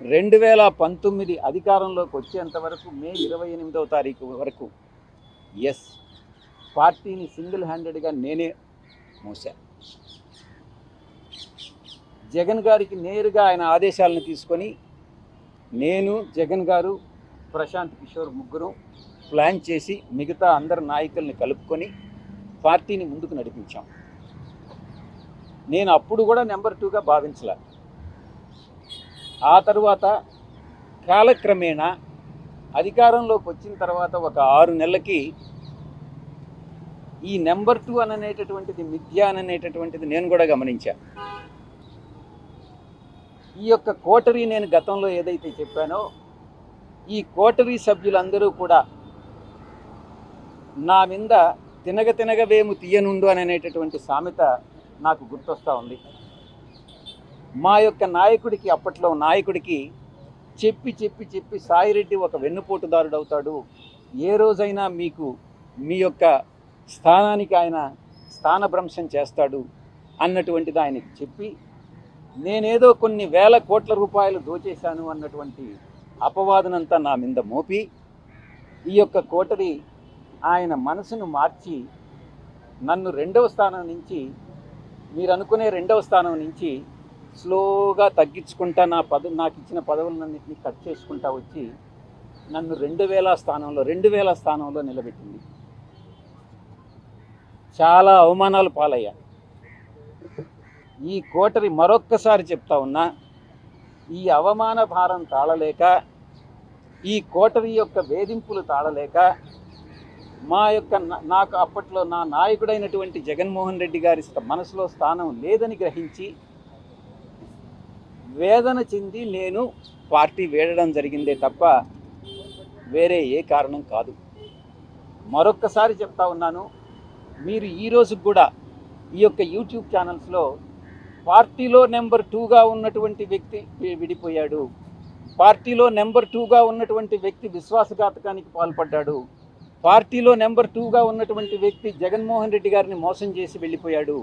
రెండు వేల పంతొమ్మిది అధికారంలోకి వచ్చేంత వరకు మే ఇరవై ఎనిమిదవ తారీఖు వరకు ఎస్ పార్టీని సింగిల్ హ్యాండెడ్గా నేనే మోశాను జగన్ గారికి నేరుగా ఆయన ఆదేశాలను తీసుకొని నేను జగన్ గారు ప్రశాంత్ కిషోర్ ముగ్గురు ప్లాన్ చేసి మిగతా అందరు నాయకుల్ని కలుపుకొని పార్టీని ముందుకు నడిపించాం. నేను అప్పుడు కూడా నెంబర్ టూగా భావించలేదు ఆ తర్వాత కాలక్రమేణా అధికారంలోకి వచ్చిన తర్వాత ఒక ఆరు నెలలకి ఈ నెంబర్ టూ అననేటటువంటిది మిథ్య అననేటటువంటిది నేను కూడా గమనించా. ఈ యొక్క కోటరీ నేను గతంలో ఏదైతే చెప్పానో ఈ కోటరీ సభ్యులందరూ కూడా నా మీద తినగ తినగవేము తీయనుండు అనేటటువంటి సామెత నాకు గుర్తొస్తూ ఉంది. మా యొక్క నాయకుడికి అప్పట్లో నాయకుడికి చెప్పి చెప్పి చెప్పి సాయిరెడ్డి ఒక వెన్నుపోటుదారుడు అవుతాడు ఏ రోజైనా మీకు మీ యొక్క స్థానానికి ఆయన స్థానభ్రంశం చేస్తాడు అన్నటువంటిది ఆయనకి చెప్పి నేనేదో కొన్ని వేల కోట్ల రూపాయలు దోచేశాను అన్నటువంటి అపవాదనంతా నా మీద మోపి ఈ యొక్క కోటరి ఆయన మనసును మార్చి నన్ను రెండవ స్థానం నుంచి మీరు అనుకునే రెండవ స్థానం నుంచి స్లోగా తగ్గించుకుంటా నా పద నాకు ఇచ్చిన పదవులన్నింటినీ కట్ చేసుకుంటా వచ్చి నన్ను రెండు వేల స్థానంలో రెండు వేల స్థానంలో నిలబెట్టింది. చాలా అవమానాలు పాలయ్యా. ఈ కోటరి మరొక్కసారి చెప్తా ఉన్నా ఈ అవమాన భారం తాళలేక ఈ కోటరి యొక్క వేధింపులు తాళలేక మా యొక్క నాకు అప్పట్లో నా నాయకుడైనటువంటి జగన్మోహన్ రెడ్డి గారి మనసులో స్థానం లేదని గ్రహించి వేదన చెంది నేను పార్టీ వేడడం జరిగిందే తప్ప వేరే ఏ కారణం కాదు. మరొక్కసారి చెప్తా ఉన్నాను మీరు ఈ కూడా ఈ యొక్క యూట్యూబ్ ఛానల్స్లో పార్టీలో నెంబర్ టూగా ఉన్నటువంటి వ్యక్తి విడిపోయాడు. పార్టీలో నెంబర్ టూగా ఉన్నటువంటి వ్యక్తి విశ్వాసఘాతకానికి పాల్పడ్డాడు. పార్టీలో నెంబర్ టూగా ఉన్నటువంటి వ్యక్తి జగన్మోహన్ రెడ్డి గారిని మోసం చేసి వెళ్ళిపోయాడు.